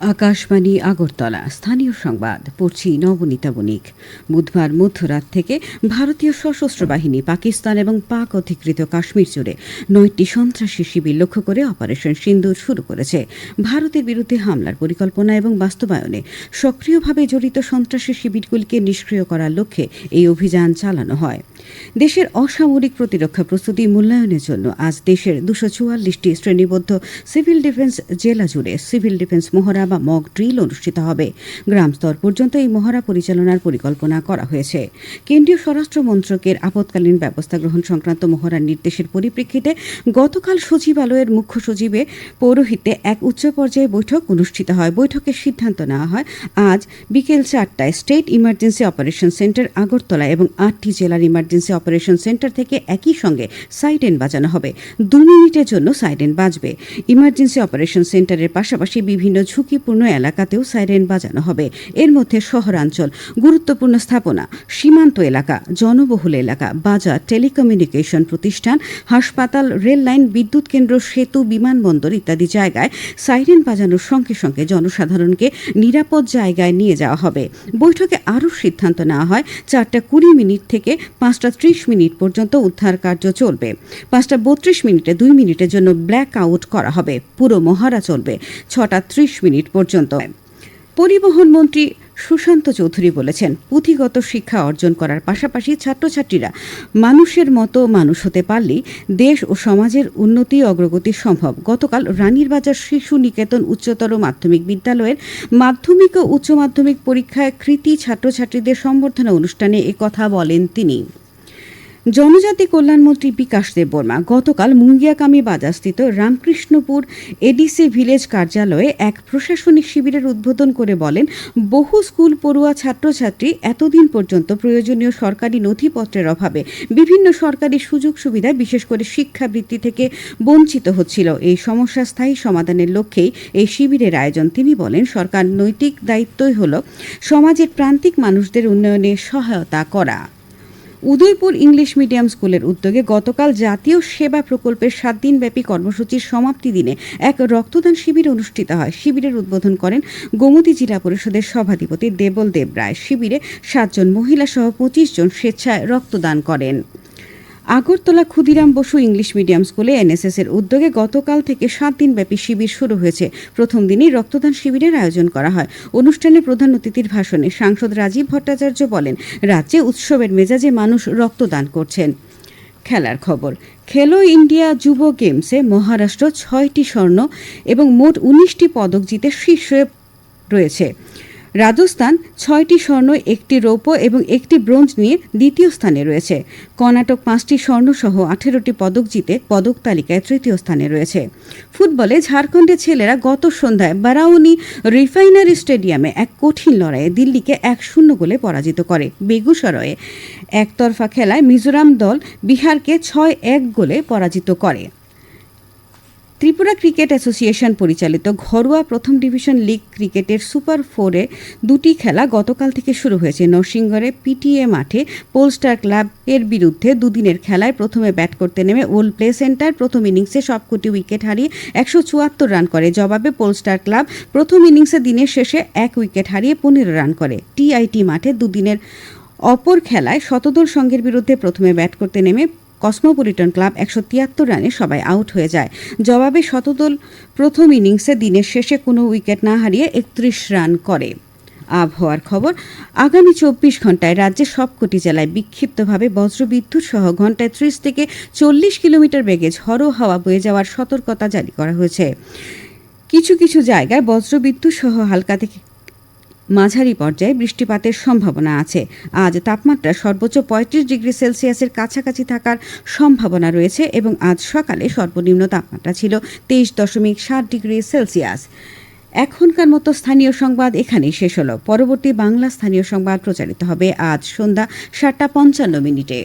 আকাশবাণী, আগরতলা। স্থানীয় সংবাদ, পড়ছি নবনীতা বণিক। বুধবার মধ্যরাত থেকে ভারতীয় সশস্ত্র বাহিনী, পাকিস্তান এবং পাক অধিকৃত কাশ্মীর জুড়ে নয়টি সন্ত্রাসী শিবির লক্ষ্য করে অপারেশন সিন্দুর শুরু করেছে। ভারতের বিরুদ্ধে হামলার পরিকল্পনা এবং বাস্তবায়নে সক্রিয়ভাবে জড়িত সন্ত্রাসী শিবিরগুলিকে নিষ্ক্রিয় করার লক্ষ্যে এই অভিযান চালানো হয়। দেশের অসামরিক প্রতিরক্ষা প্রস্তুতি মূল্যায়নের জন্য আজ দেশের দুশো চুয়াল্লিশটি শ্রেণীবদ্ধ সিভিল ডিফেন্স জেলা জুড়ে সিভিল ডিফেন্স মহড়া বা মক ড্রিল অনুষ্ঠিত হবে। গ্রাম স্তর পর্যন্ত এই মহড়া পরিচালনার পরিকল্পনা করা হয়েছে। কেন্দ্রীয় স্বরাষ্ট্র মন্ত্রকের আপৎকালীন ব্যবস্থা গ্রহণ সংক্রান্ত মহড়ার নির্দেশের পরিপ্রেক্ষিতে গতকাল সচিবালয়ের মুখ্য সচিবে পৌরোহিত্যে এক উচ্চ পর্যায়ে বৈঠক অনুষ্ঠিত হয়। বৈঠকের সিদ্ধান্ত নেওয়া হয়, আজ বিকেল চারটায় state emergency operation centre Agartala এবং আটটি জেলার ইমার্জেন্সি অপারেশন সেন্টার থেকে একই সঙ্গে সাইরেন বাজানো হবে। দু মিনিটের জন্য সাইরেন বাজবে। ইমার্জেন্সি অপারেশন সেন্টারের পাশাপাশি বিভিন্ন ঝুঁকিপূর্ণ এলাকাতেও সাইরেন বাজানো হবে। এর মধ্যে শহরাঞ্চল, গুরুত্বপূর্ণ স্থাপনা, সীমান্ত এলাকা, জনবহুল এলাকা, বাজার টেলিকমিউনিকেশন প্রতিষ্ঠান, হাসপাতাল রেল লাইন বিদ্যুৎ কেন্দ্র, সেতু, বিমানবন্দর ইত্যাদি জায়গায় সাইরেন বাজানোর সঙ্গে সঙ্গে জনসাধারণকে নিরাপদ জায়গায় নিয়ে যাওয়া হবে। বৈঠকে আরও সিদ্ধান্ত নেওয়া হয়, চারটা কুড়ি মিনিট থেকে পাঁচটা ত্রিশ মিনিট পর্যন্ত উদ্ধার কার্য চলবে। পাঁচটা বত্রিশ মিনিটে দুই মিনিটের জন্য ব্ল্যাক আউট করা হবে। পুরো মহারা চলবে ছটা ত্রিশ মিনিট পর্যন্ত। পরিবহন মন্ত্রী সুশান্ত চৌধুরী বলেছেন, পুঁথিগত শিক্ষা অর্জন করার পাশাপাশি ছাত্রছাত্রীরা মানুষের মতো মানুষ হতে পারলেই দেশ ও সমাজের উন্নতি অগ্রগতি সম্ভব। গতকাল রানীরবাজার শিশু নিকেতন উচ্চতর মাধ্যমিক বিদ্যালয়ের মাধ্যমিক ও উচ্চ মাধ্যমিক পরীক্ষায় কৃতি ছাত্রছাত্রীদের সম্বর্ধনা অনুষ্ঠানে কথা বলেন তিনি। জনজাতি কল্যাণমন্ত্রী বিকাশ দেব বর্মা গতকাল মুঙ্গিয়াকামী বাজারস্থিত রামকৃষ্ণপুর এডিসি ভিলেজ কার্যালয়ে এক প্রশাসনিক শিবিরের উদ্বোধন করে বলেন, বহু স্কুল পড়ুয়া ছাত্রছাত্রী এতদিন পর্যন্ত প্রয়োজনীয় সরকারি নথিপত্রের অভাবে বিভিন্ন সরকারি সুযোগ সুবিধা বিশেষ করে শিক্ষাবৃত্তি থেকে বঞ্চিত হচ্ছিল। এই সমস্যা স্থায়ী সমাধানের লক্ষ্যেই এই শিবিরের আয়োজন। তিনি বলেন, সরকার নৈতিক দায়িত্বই হল সমাজের প্রান্তিক মানুষদের উন্নয়নে সহায়তা করা। উদয়পুর ইংলিশ মিডিয়াম স্কুলের উদ্যোগে গতকাল জাতীয় সেবা প্রকল্পের সাত দিনব্যাপী কর্মসূচির সমাপ্তি দিনে এক রক্তদান শিবির অনুষ্ঠিত হয়। শিবিরের উদ্বোধন করেন গোমতী জেলা পরিষদের সভাধিপতি দেবল দেব রায়। শিবিরে সাতজন মহিলা সহ পঁচিশ জন স্বেচ্ছায় রক্তদান করেন। আগরতলা ক্ষুদিরাম বসু ইংলিশ মিডিয়াম স্কুলে এনএসএস এর উদ্যোগে গতকাল থেকে সাত দিনব্যাপী শিবির শুরু হয়েছে। প্রথম দিনই রক্তদান শিবিরের আয়োজন করা হয়। অনুষ্ঠানে প্রধান অতিথির ভাষণে সাংসদ রাজীব ভট্টাচার্য বলেন, রাজ্যে উৎসবের মেজাজে মানুষ রক্তদান করছেন। খেলার খবর, খেলো ইন্ডিয়া যুব গেমসে মহারাষ্ট্র ছয়টি স্বর্ণ এবং মোট উনিশটি পদক জিতে শীর্ষে রয়েছে। রাজস্থান ছয়টি স্বর্ণ, একটি রৌপ্য এবং একটি ব্রোঞ্জ নিয়ে দ্বিতীয় স্থানে রয়েছে। কর্ণাটক পাঁচটি স্বর্ণসহ আঠেরোটি পদক জিতে পদক তালিকায় তৃতীয় স্থানে রয়েছে। ফুটবলে ঝাড়খণ্ডের ছেলেরা গত সন্ধ্যায় বারাউনি রিফাইনারি স্টেডিয়ামে এক কঠিন লড়াইয়ে দিল্লিকে এক শূন্য গোলে পরাজিত করে। বেগুসরয়ে একতরফা খেলায় মিজোরাম দল বিহারকে ছয় এক গোলে পরাজিত করে। ত্রিপুরা ক্রিকেট অ্যাসোসিয়েশন পরিচালিত ঘরোয়া প্রথম ডিভিশন লিগ ক্রিকেটের সুপার ফোরে দুটি খেলা গতকাল থেকে শুরু হয়েছে। নরসিংগড়ে পিটিএ মাঠে পোলস্টার ক্লাব এর বিরুদ্ধে দুদিনের খেলায় প্রথমে ব্যাট করতে নেমে ওল্ড প্লে সেন্টার প্রথম ইনিংসে সবকটি উইকেট হারিয়ে একশো চুয়াত্তর রান করে। জবাবে পোলস্টার ক্লাব প্রথম ইনিংসে দিনের শেষে এক উইকেট হারিয়ে পনেরো রান করে। টিআইটি মাঠে দুদিনের অপর খেলায় শতদল সংঘের বিরুদ্ধে প্রথমে ব্যাট করতে নেমে কসমোপলিটন ক্লাব একশো তিয়াত্তর রানে সবাই আউট হয়ে যায়। জবাবে শতদল প্রথম ইনিংসে দিনের শেষে কোনো উইকেট না হারিয়ে একত্রিশ রান করে। আবহাওয়ার খবর, আগামী চব্বিশ ঘন্টায় রাজ্যের সবকটি জেলায় বিক্ষিপ্তভাবে বজ্রবিদ্যুৎ সহ ঘন্টায় ত্রিশ থেকে চল্লিশ কিলোমিটার বেগে ঝড়ো হাওয়া বয়ে যাওয়ার সতর্কতা জারি করা হয়েছে। কিছু কিছু জায়গায় বজ্রবিদ্যুৎ সহ হালকা থেকে মাঝারি পর্যায়ে বৃষ্টিপাতের সম্ভাবনা আছে। আজ তাপমাত্রা সর্বোচ্চ পঁয়ত্রিশ ডিগ্রি সেলসিয়াসের কাছাকাছি থাকার সম্ভাবনা রয়েছে এবং আজ সকালে সর্বনিম্ন তাপমাত্রা ছিল তেইশ দশমিক সাত ডিগ্রি সেলসিয়াস। এখনকার মতো স্থানীয় সংবাদ এখানেই শেষ হল। পরবর্তী বাংলা স্থানীয় সংবাদ প্রচারিত হবে আজ সন্ধ্যা সাতটা পঞ্চান্ন মিনিটে।